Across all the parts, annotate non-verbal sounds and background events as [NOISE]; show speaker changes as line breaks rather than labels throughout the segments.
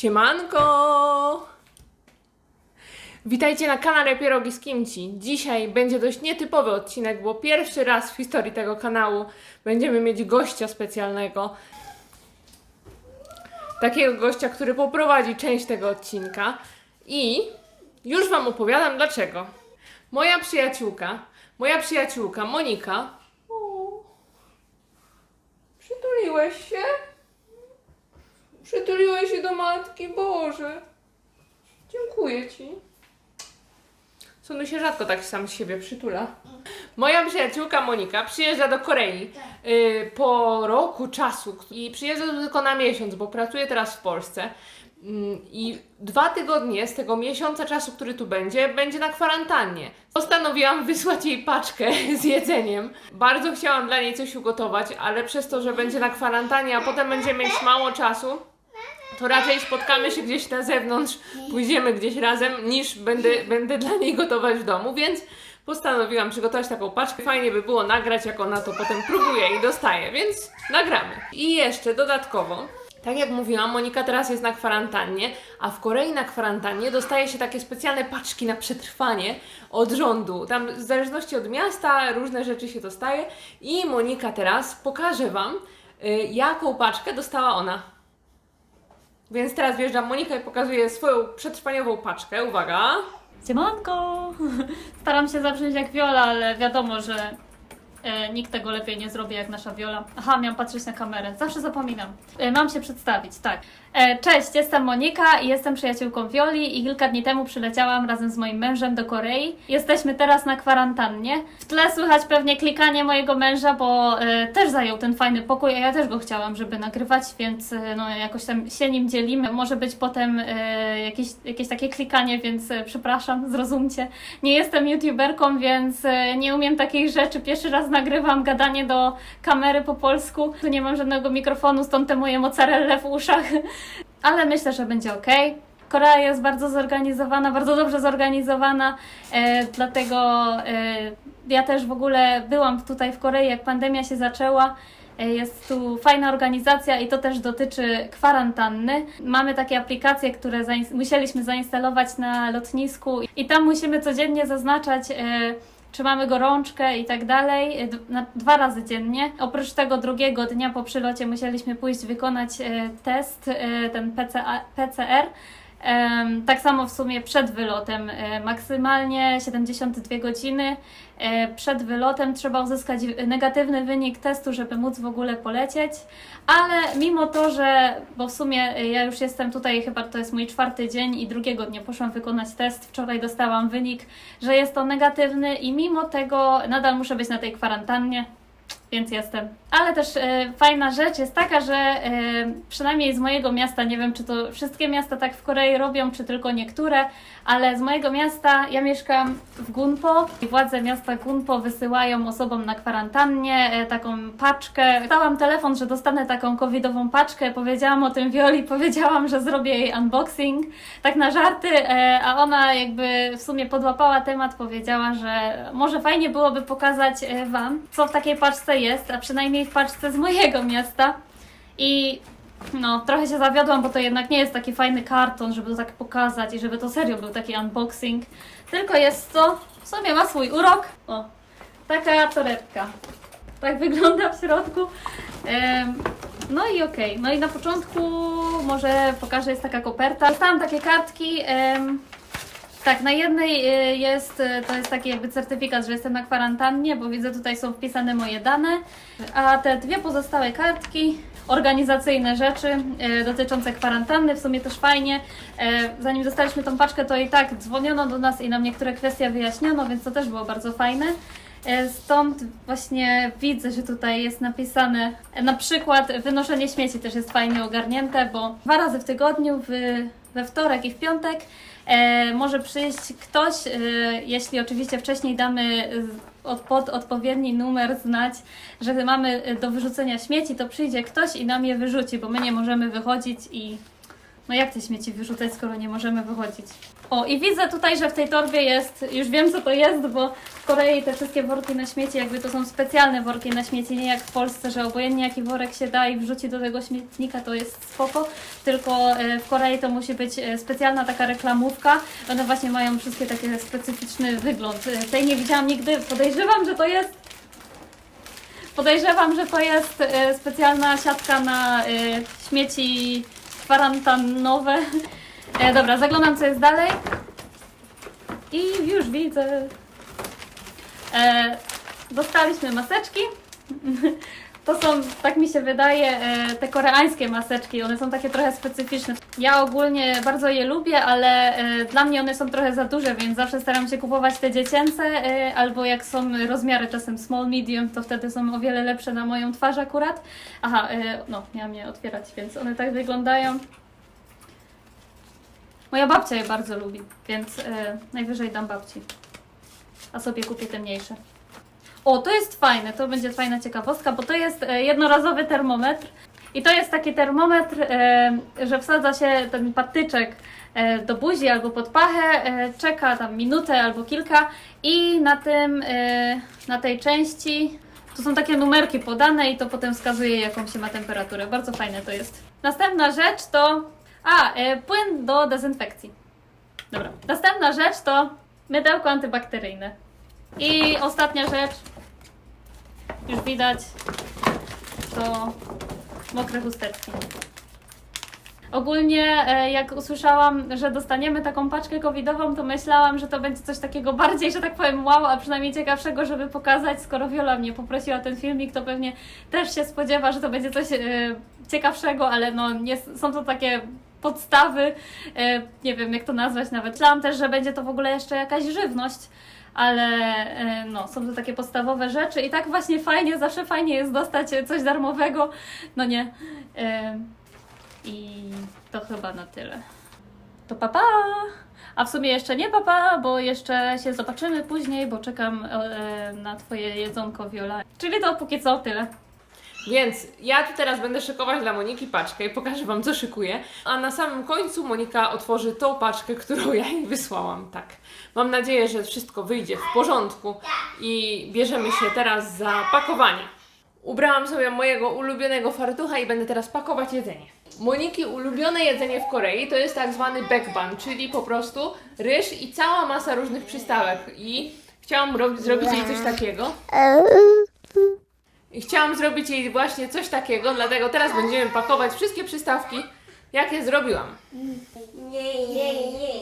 Siemanko! Witajcie na kanale Pierogi z Kimci. Dzisiaj będzie dość nietypowy odcinek, bo pierwszy raz w historii tego kanału będziemy mieć gościa specjalnego. Takiego gościa, który poprowadzi część tego odcinka. I już Wam opowiadam dlaczego. Moja przyjaciółka, moja przyjaciółka Monika. O, przytuliłeś się? Przytuliłeś się do matki, Boże. Dziękuję Ci. Sonu się rzadko tak sam z siebie przytula. Moja przyjaciółka Monika przyjeżdża do Korei y, po roku czasu i przyjeżdża tu tylko na miesiąc, bo pracuje teraz w Polsce. Mm, I dwa tygodnie z tego miesiąca czasu, który tu będzie, będzie na kwarantannie. Postanowiłam wysłać jej paczkę [LAUGHS] z jedzeniem. Bardzo chciałam dla niej coś ugotować, ale przez to, że będzie na kwarantannie, a potem będziemy mieć mało czasu, to raczej spotkamy się gdzieś na zewnątrz, pójdziemy gdzieś razem, niż będę, będę dla niej gotować w domu, więc postanowiłam przygotować taką paczkę. Fajnie by było nagrać, jak ona to potem próbuje i dostaje, więc nagramy. I jeszcze dodatkowo, tak jak mówiłam, Monika teraz jest na kwarantannie, a w Korei na kwarantannie dostaje się takie specjalne paczki na przetrwanie od rządu. Tam w zależności od miasta różne rzeczy się dostaje i Monika teraz pokaże Wam, y, jaką paczkę dostała ona. Więc teraz wjeżdżam Monika i pokazuje swoją przetrwaniową paczkę. Uwaga!
Siemanko! [LAUGHS] Staram się zabrzmieć jak Viola, ale wiadomo, że e, nikt tego lepiej nie zrobi jak nasza Viola. Aha, miałam patrzeć na kamerę. Zawsze zapominam. E, mam się przedstawić, tak. E, cześć, jestem Monika i jestem przyjaciółką Violi i kilka dni temu przyleciałam razem z moim mężem do Korei. Jesteśmy teraz na kwarantannie. W tle słychać pewnie klikanie mojego męża, bo e, też zajął ten fajny pokój, a ja też go chciałam, żeby nagrywać, więc e, no jakoś tam się nim dzielimy. Może być potem jakieś, jakieś takie klikanie, więc przepraszam, zrozumcie. Nie jestem youtuberką, więc nie umiem takich rzeczy. Pierwszy raz nagrywam gadanie do kamery po polsku. Tu nie mam żadnego mikrofonu, stąd te moje mozzarelle w uszach. Ale myślę, że będzie ok. Korea jest bardzo zorganizowana, bardzo dobrze zorganizowana, e, dlatego e, ja też w ogóle byłam tutaj w Korei, jak pandemia się zaczęła. E, Jest tu fajna organizacja i to też dotyczy kwarantanny. Mamy takie aplikacje, które musieliśmy zainstalować na lotnisku i tam musimy codziennie zaznaczać, e, czy mamy gorączkę i tak dalej, na, dwa razy dziennie. Oprócz tego drugiego dnia po przylocie musieliśmy pójść wykonać e, test, e, ten PCA, PCR. Tak samo w sumie przed wylotem, e, maksymalnie 72 godziny. E, przed wylotem trzeba uzyskać negatywny wynik testu, żeby móc w ogóle polecieć, ale mimo to, że, bo w sumie e, ja już jestem tutaj, chyba to jest mój czwarty dzień i drugiego dnia poszłam wykonać test, wczoraj dostałam wynik, że jest to negatywny i mimo tego nadal muszę być na tej kwarantannie, więc jestem. Ale też e, fajna rzecz jest taka, że e, przynajmniej z mojego miasta, nie wiem czy to wszystkie miasta tak w Korei robią, czy tylko niektóre, ale z mojego miasta, ja mieszkam w Gunpo i władze miasta Gunpo wysyłają osobom na kwarantannie e, taką paczkę. Dostałam telefon, że dostanę taką covidową paczkę, powiedziałam o tym Wioli, [LAUGHS] powiedziałam, że zrobię jej unboxing, tak na żarty, e, a ona jakby w sumie podłapała temat, powiedziała, że może fajnie byłoby pokazać e, Wam, co w takiej paczce jest, a przynajmniej w paczce z mojego miasta. I no, trochę się zawiodłam, bo to jednak nie jest taki fajny karton, żeby to tak pokazać i żeby to serio był taki unboxing. Tylko jest to, w sumie ma swój urok. O, taka torebka. Tak wygląda w środku. Em, no i okej. No i na początku może pokażę, jest taka koperta. Dostałam takie kartki. em, tak, na jednej y, jest, y, to jest taki jakby certyfikat, że jestem na kwarantannie, bo widzę tutaj są wpisane moje dane, a te dwie pozostałe kartki, organizacyjne rzeczy y, dotyczące kwarantanny, w sumie też fajnie. Y, Zanim dostaliśmy tą paczkę, to i tak dzwoniono do nas i nam niektóre kwestie wyjaśniono, więc to też było bardzo fajne. E, Stąd właśnie widzę, że tutaj jest napisane e, na przykład wynoszenie śmieci też jest fajnie ogarnięte, bo dwa razy w tygodniu, w, we wtorek i w piątek e, może przyjść ktoś, e, jeśli oczywiście wcześniej damy e, od, pod odpowiedni numer znać, że mamy e, do wyrzucenia śmieci, to przyjdzie ktoś i nam je wyrzuci, bo my nie możemy wychodzić i No jak te śmieci wyrzucać, skoro nie możemy wychodzić? O, i widzę tutaj, że w tej torbie jest, już wiem co to jest, bo w Korei te wszystkie worki na śmieci, jakby to są specjalne worki na śmieci, nie jak w Polsce, że obojętnie jaki worek się da i wrzuci do tego śmietnika, to jest spoko, tylko e, w Korei to musi być e, specjalna taka reklamówka. One właśnie mają wszystkie takie specyficzny wygląd. E, Tej nie widziałam nigdy, podejrzewam, że to jest Podejrzewam, że to jest specjalna siatka na śmieci kwarantannowe. E, dobra, zaglądam co jest dalej. I już widzę. E, dostaliśmy maseczki. [LAUGHS] To są, tak mi się wydaje, e, te koreańskie maseczki. One są takie trochę specyficzne. Ja ogólnie bardzo je lubię, ale e, dla mnie one są trochę za duże, więc zawsze staram się kupować te dziecięce, e, albo jak są rozmiary czasem small, medium, to wtedy są o wiele lepsze na moją twarz akurat. Aha, no, miałam je otwierać, więc one tak wyglądają. Moja babcia je bardzo lubi, więc e, najwyżej dam babci. A sobie kupię te mniejsze. O, to jest fajne, to będzie fajna ciekawostka, bo to jest e, jednorazowy termometr. I to jest taki termometr, e, że wsadza się ten patyczek do buzi albo pod pachę, czeka tam minutę albo kilka i na tym, na tej części to są takie numerki podane i to potem wskazuje jaką się ma temperaturę. Bardzo fajne to jest. Następna rzecz to, a, e, płyn do dezynfekcji. Dobra. Następna rzecz to mydełko antybakteryjne. I ostatnia rzecz, już widać, to mokre chusteczki. Ogólnie, e, jak usłyszałam, że dostaniemy taką paczkę covidową, to myślałam, że to będzie coś takiego bardziej, że tak powiem, wow, a przynajmniej ciekawszego, żeby pokazać. Skoro Viola mnie poprosiła ten filmik, to pewnie też się spodziewa, że to będzie coś e, ciekawszego, ale no, nie, są to takie podstawy, e, nie wiem jak to nazwać nawet. Myślałam też, że będzie to w ogóle jeszcze jakaś żywność, ale e, no, są to takie podstawowe rzeczy i tak właśnie fajnie, zawsze fajnie jest dostać coś darmowego, no nie. E, I to chyba na tyle. To papa! A w sumie jeszcze nie papa, bo jeszcze się zobaczymy później, bo czekam na Twoje jedzonko, Viola. Czyli to póki co tyle.
Więc ja tu teraz będę szykować dla Moniki paczkę i pokażę Wam, co szykuję. A na samym końcu Monika otworzy tą paczkę, którą ja jej wysłałam. Tak. Mam nadzieję, że wszystko wyjdzie w porządku i bierzemy się teraz za pakowanie. Ubrałam sobie mojego ulubionego fartucha i będę teraz pakować jedzenie. Moniki ulubione jedzenie w Korei to jest tak zwany baekban, czyli po prostu ryż i cała masa różnych przystawek. I chciałam robić, zrobić jej coś takiego. I chciałam zrobić jej właśnie coś takiego, dlatego teraz będziemy pakować wszystkie przystawki, jakie zrobiłam.
Nie, nie, nie.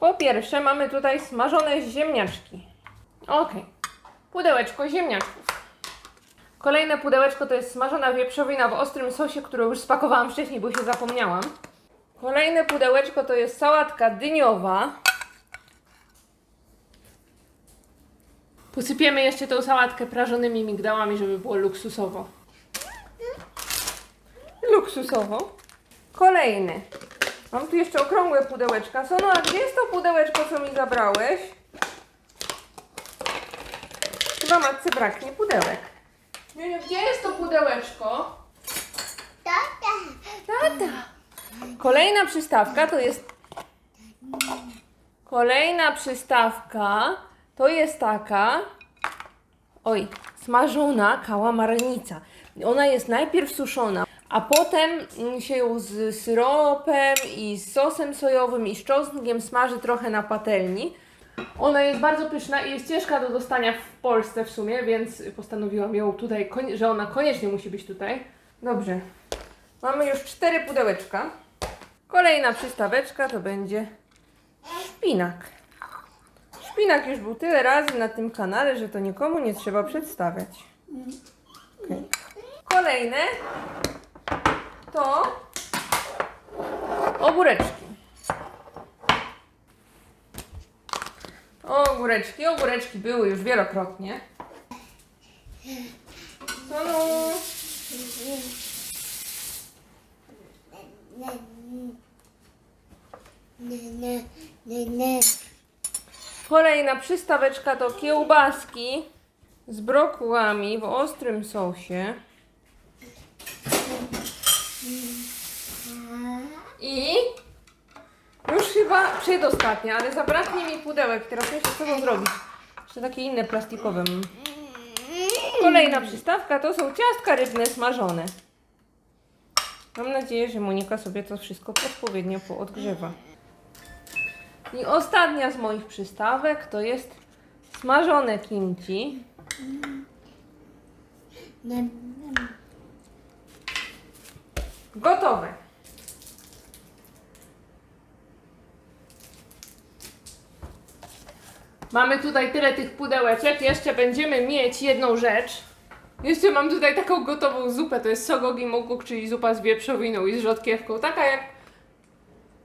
Po pierwsze mamy tutaj smażone ziemniaczki. Ok. Pudełeczko ziemniaczków. Kolejne pudełeczko to jest smażona wieprzowina w ostrym sosie, którą już spakowałam wcześniej, bo się zapomniałam. Kolejne pudełeczko to jest sałatka dyniowa. Posypiemy jeszcze tą sałatkę prażonymi migdałami, żeby było luksusowo. Luksusowo. Kolejny. Mam tu jeszcze okrągłe pudełeczka. Sono, a gdzie jest to pudełeczko, co mi zabrałeś? Chyba matce braknie pudełek. Niuniu, gdzie jest to pudełeczko?
Tata.
Tata. Kolejna przystawka to jest. Kolejna przystawka to jest taka. Oj, smażona kałamarnica. Ona jest najpierw suszona, a potem się ją z syropem i z sosem sojowym i z czosnkiem smaży trochę na patelni. Ona jest bardzo pyszna i jest ciężka do dostania w Polsce w sumie, więc postanowiłam ją tutaj, że ona koniecznie musi być tutaj. Dobrze. Mamy już cztery pudełeczka. Kolejna przystaweczka to będzie szpinak. Szpinak już był tyle razy na tym kanale, że to nikomu nie trzeba przedstawiać. Okej. Kolejne to ogóreczki. Ogóreczki, ogóreczki były już wielokrotnie. Sonu.
Nie, nie, nie, nie.
Kolejna przystaweczka to kiełbaski. z brokułami w ostrym sosie. I już chyba przedostatnia, ale zabraknie mi pudełek. Teraz myślę, co to zrobić. Jeszcze takie inne plastikowe. Kolejna przystawka to są ciastka rybne smażone. Mam nadzieję, że Monika sobie to wszystko odpowiednio poodgrzewa. I ostatnia z moich przystawek to jest smażone kimchi. Gotowe. Mamy tutaj tyle tych pudełeczek. Jeszcze będziemy mieć jedną rzecz. Jeszcze mam tutaj taką gotową zupę. To jest sogogi mokuk, czyli zupa z wieprzowiną i z rzodkiewką. Taka jak,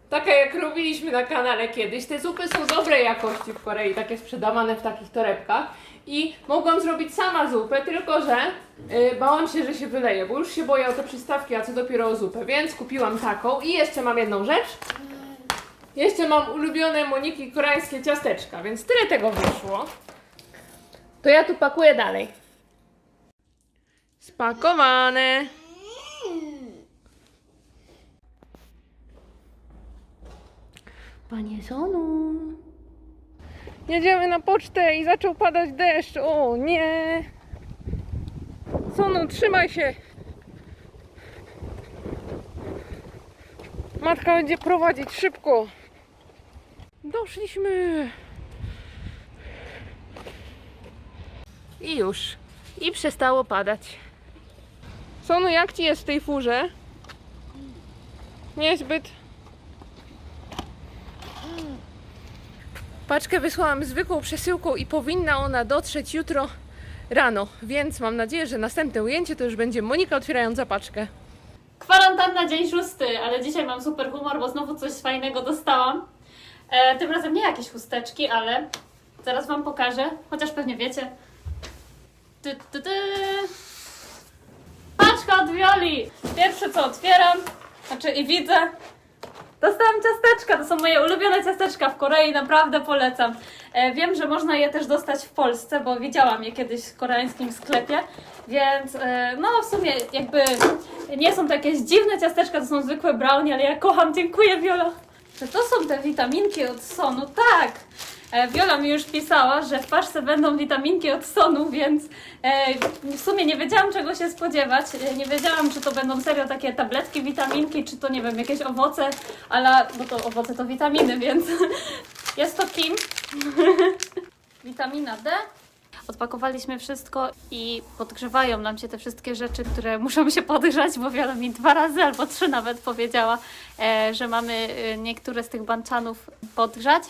taka jak robiliśmy na kanale kiedyś. Te zupy są dobrej jakości w Korei, takie sprzedawane w takich torebkach. I mogłam zrobić sama zupę, tylko że y, bałam się, że się wyleje, bo już się boję o te przystawki, a co dopiero o zupę. Więc kupiłam taką i jeszcze mam jedną rzecz. Jeszcze mam ulubione Moniki koreańskie ciasteczka, więc tyle tego wyszło. To ja tu pakuję dalej. Spakowane. Panie Sonu. Jedziemy na pocztę i zaczął padać deszcz. O nie. Sonu, trzymaj się. Matka będzie prowadzić szybko. Doszliśmy. I już. I przestało padać. Sonu, jak ci jest w tej furze? Niezbyt. Paczkę wysłałam zwykłą przesyłką i powinna ona dotrzeć jutro rano, więc mam nadzieję, że następne ujęcie to już będzie Monika otwierająca paczkę.
Kwarantanna dzień szósty, ale dzisiaj mam super humor, bo znowu coś fajnego dostałam. E, tym razem nie jakieś chusteczki, ale zaraz Wam pokażę, chociaż pewnie wiecie. Ty, ty, ty. Od Violi! Pierwsze co otwieram, znaczy i widzę, Dostałam ciasteczka, to są moje ulubione ciasteczka w Korei, naprawdę polecam. E, wiem, że można je też dostać w Polsce, bo widziałam je kiedyś w koreańskim sklepie, więc e, no w sumie jakby nie są to jakieś dziwne ciasteczka, to są zwykłe brownie, ale ja kocham, dziękuję Viola. Czy to są te witaminki od Sonu? Tak! E, Viola mi już pisała, że w paczce będą witaminki od Sonu, więc e, w sumie nie wiedziałam czego się spodziewać. E, Nie wiedziałam, czy to będą serio takie tabletki, witaminki, czy to nie wiem, jakieś owoce, ale bo to owoce to witaminy, [LAUGHS] więc jest to Kim. [LAUGHS] Witamina D. Odpakowaliśmy wszystko i podgrzewają nam się te wszystkie rzeczy, które muszą się podgrzać, bo Wiola mi dwa razy albo trzy nawet powiedziała, e, że mamy e, niektóre z tych banczanów podgrzać,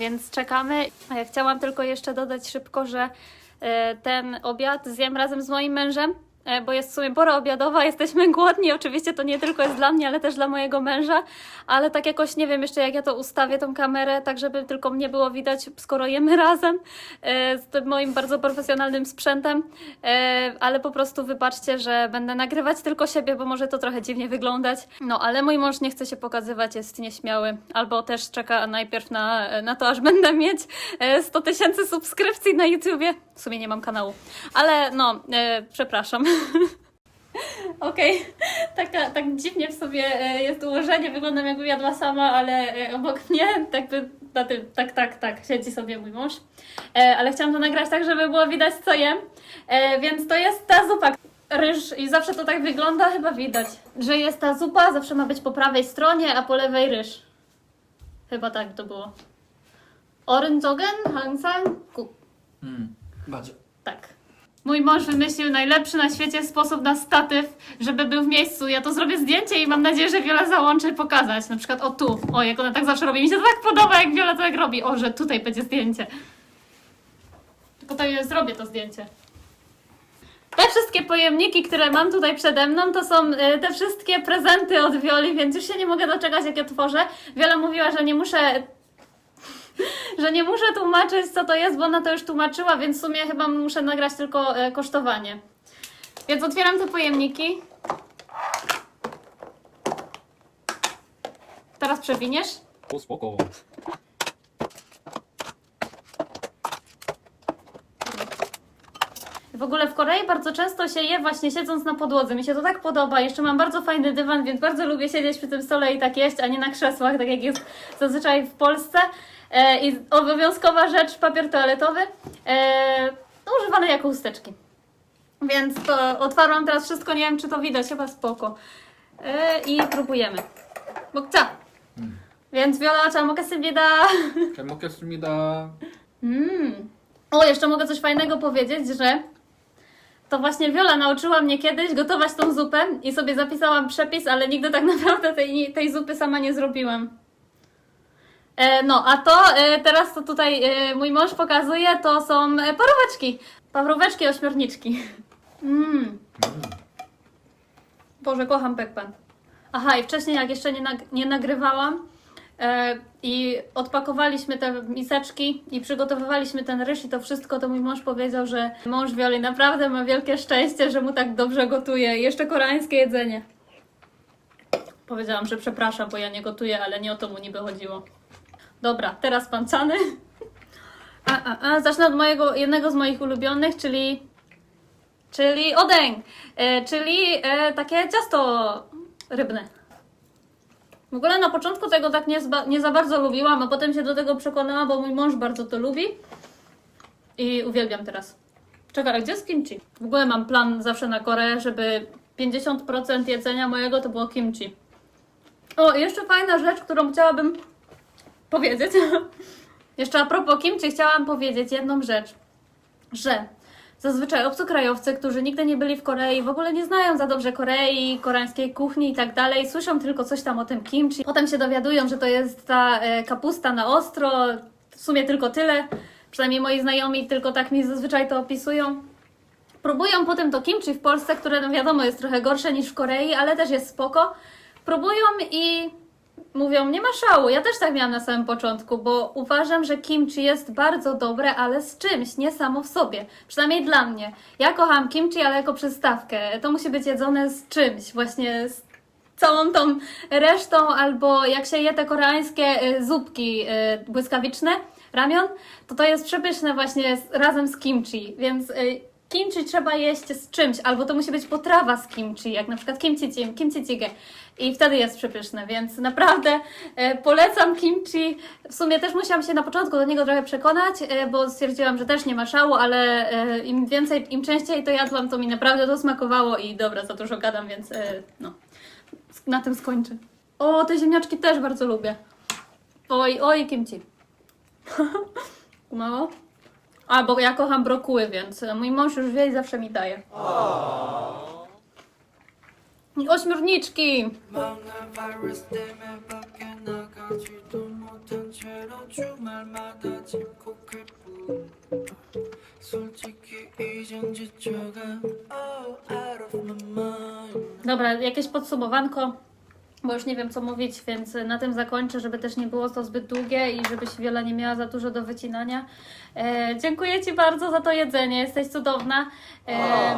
więc czekamy. Ja chciałam tylko jeszcze dodać szybko, że e, ten obiad zjem razem z moim mężem, e, bo jest w sumie pora obiadowa, [LAUGHS] jesteśmy głodni. Oczywiście to nie tylko jest dla mnie, ale też dla mojego męża, ale tak jakoś nie wiem jeszcze jak ja to ustawię, tą kamerę, tak żeby tylko mnie było widać, skoro jemy razem e, z tym moim bardzo profesjonalnym sprzętem, e, ale po prostu wybaczcie, że będę nagrywać tylko siebie, bo może to trochę dziwnie wyglądać. No, ale mój mąż nie chce się pokazywać, jest nieśmiały, albo też czeka najpierw na, na to, aż będę mieć e, 100 tysięcy subskrypcji na YouTubie. W sumie nie mam kanału. Ale no, e, przepraszam. [LAUGHS] Okej, okay. Taka, tak dziwnie w sobie e, jest ułożenie, wyglądam jakbym jadła sama, ale e, obok [LAUGHS] mnie tak, by, na tym, tak, tak, tak, siedzi sobie mój mąż. E, ale chciałam to nagrać tak, żeby było widać co jem, więc to jest ta zupa. Ryż i zawsze to tak wygląda, chyba widać, że jest ta zupa, zawsze ma być po prawej stronie, a po lewej ryż. Chyba tak to było. Orynzogen,
hansang, kup. Mm.
Tak. Mój mąż wymyślił najlepszy na świecie sposób na statyw, żeby był w miejscu. Ja to zrobię zdjęcie i mam nadzieję, że Wiola załączy pokazać. Na przykład o tu. O, jak ona tak zawsze robi. Mi się to tak podoba, jak Wiola to tak robi. O, że tutaj będzie zdjęcie. Tylko to ja zrobię to zdjęcie. Te wszystkie pojemniki, które mam tutaj przede mną, to są y, te wszystkie prezenty od Wioli, więc już się nie mogę doczekać, jak je tworzę. Wiola mówiła, że nie muszę [LAUGHS] że nie muszę tłumaczyć, co to jest, bo ona to już tłumaczyła, więc w sumie chyba muszę nagrać tylko e, kosztowanie. Więc otwieram te pojemniki. Teraz przewiniesz.
오 spoko.
W ogóle w Korei bardzo często się je właśnie siedząc na podłodze. Mi się to tak podoba. Jeszcze mam bardzo fajny dywan, więc bardzo lubię siedzieć przy tym stole i tak jeść, a nie na krzesłach, tak jak jest zazwyczaj w Polsce. E, I obowiązkowa rzecz, papier toaletowy, e, no, używany jako chusteczki. Więc to otwarłam teraz wszystko, nie wiem czy to widać, chyba spoko. E, I próbujemy. Mokca! Mm. Więc Wiola, czy mogę
sobie da? Czy mogę sobie da?
Mm. O, jeszcze mogę coś fajnego powiedzieć, że to właśnie Wiola nauczyła mnie kiedyś gotować tą zupę i sobie zapisałam przepis, ale nigdy tak [LAUGHS] naprawdę tej, tej zupy sama nie zrobiłam. E, no, a to e, teraz to tutaj e, mój mąż pokazuje, to są e, paróweczki. Paróweczki ośmiorniczki. [LAUGHS] Mm. Boże, kocham Pekpan. Aha, i wcześniej jak jeszcze nie, nag- nie nagrywałam e, i odpakowaliśmy te miseczki i przygotowywaliśmy ten ryż i to wszystko, to mój mąż powiedział, że mąż Wioli naprawdę ma wielkie szczęście, że mu tak dobrze gotuje. Jeszcze koreańskie jedzenie. Powiedziałam, że przepraszam, bo ja nie gotuję, ale nie o to mu niby chodziło. Dobra, teraz pancany. A, a, a, zacznę od mojego, jednego z moich ulubionych, czyli czyli odeng, e, czyli e, takie ciasto rybne. W ogóle na początku tego tak nie, nie za bardzo lubiłam, a potem się do tego przekonałam, bo mój mąż bardzo to lubi. I uwielbiam teraz. Czekaj, gdzie jest kimchi? W ogóle mam plan zawsze na Koreę, żeby 50% jedzenia mojego to było kimchi. O, jeszcze fajna rzecz, którą chciałabym powiedzieć. [LAUGHS] jeszcze a propos kimchi chciałam powiedzieć jedną rzecz. Że Zazwyczaj obcokrajowcy, którzy nigdy nie byli w Korei, w ogóle nie znają za dobrze Korei, koreańskiej kuchni i tak dalej, słyszą tylko coś tam o tym kimchi. Potem się dowiadują, że to jest ta e, kapusta na ostro, w sumie tylko tyle. Przynajmniej moi znajomi tylko tak mi zazwyczaj to opisują. Próbują potem to kimchi w Polsce, które no wiadomo jest trochę gorsze niż w Korei, ale też jest spoko. Próbują i mówią, nie ma szału. Ja też tak miałam na samym początku, bo uważam, że kimchi jest bardzo dobre, ale z czymś, nie samo w sobie. Przynajmniej dla mnie. Ja kocham kimchi, ale jako przystawkę. To musi być jedzone z czymś, właśnie z całą tą resztą, albo jak się je te koreańskie y, zupki y, błyskawiczne, ramion, to to jest przepyszne właśnie razem z kimchi, więc y, kimchi trzeba jeść z czymś, albo to musi być potrawa z kimchi, jak na przykład kimchi jjigae, kimchi jjigae i wtedy jest przepyszne, więc naprawdę e, polecam kimchi. W sumie też musiałam się na początku do niego trochę przekonać, e, bo stwierdziłam, że też nie ma szału, ale e, im więcej, im częściej to jadłam, to mi naprawdę to smakowało i dobra, za dużo gadam, więc no, na tym skończę. O, te ziemniaczki też bardzo lubię. Oj, oj, kimchi. Mało? [LAUGHS] A, bo ja kocham brokuły, więc e, mój mąż już wie i zawsze mi daje. I ośmiorniczki!
망할 바이러스 때문에 밖에 나가지도 못한 채로 주말마다 집콕할 뿐 솔직히 이젠 지쳐가 oh, out of my mind
Dobra, jakieś podsumowanko, bo już nie wiem co mówić, więc na tym zakończę, żeby też nie było to zbyt długie i żebyś Wiola nie miała za dużo do wycinania. E, dziękuję Ci bardzo za to jedzenie, jesteś cudowna. E,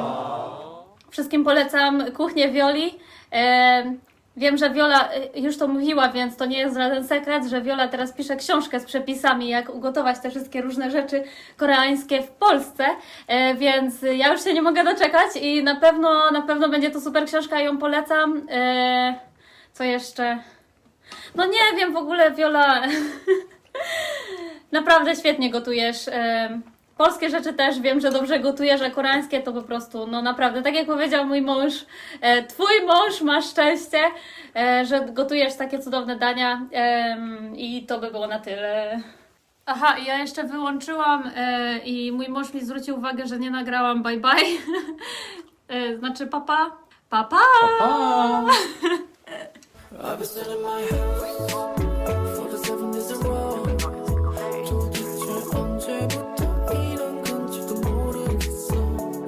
wszystkim polecam kuchnię Wioli. E, Wiem, że Wiola e, już to mówiła, więc to nie jest żaden sekret, że Wiola teraz pisze książkę z przepisami, jak ugotować te wszystkie różne rzeczy koreańskie w Polsce, e, więc ja już się nie mogę doczekać i na pewno, na pewno będzie to super książka, ją polecam. Co jeszcze? No nie wiem, w ogóle Wiola [LAUGHS] naprawdę świetnie gotujesz. Polskie rzeczy też wiem, że dobrze gotujesz, a koreańskie to po prostu, no naprawdę, tak jak powiedział mój mąż, e, twój mąż ma szczęście, e, że gotujesz takie cudowne dania i to by było na tyle. Aha, i ja jeszcze wyłączyłam e, i mój mąż mi zwrócił uwagę, że nie nagrałam bye bye. [LAUGHS] e, znaczy papa. Papa!
Pa! [LAUGHS]
I've been sitting in my house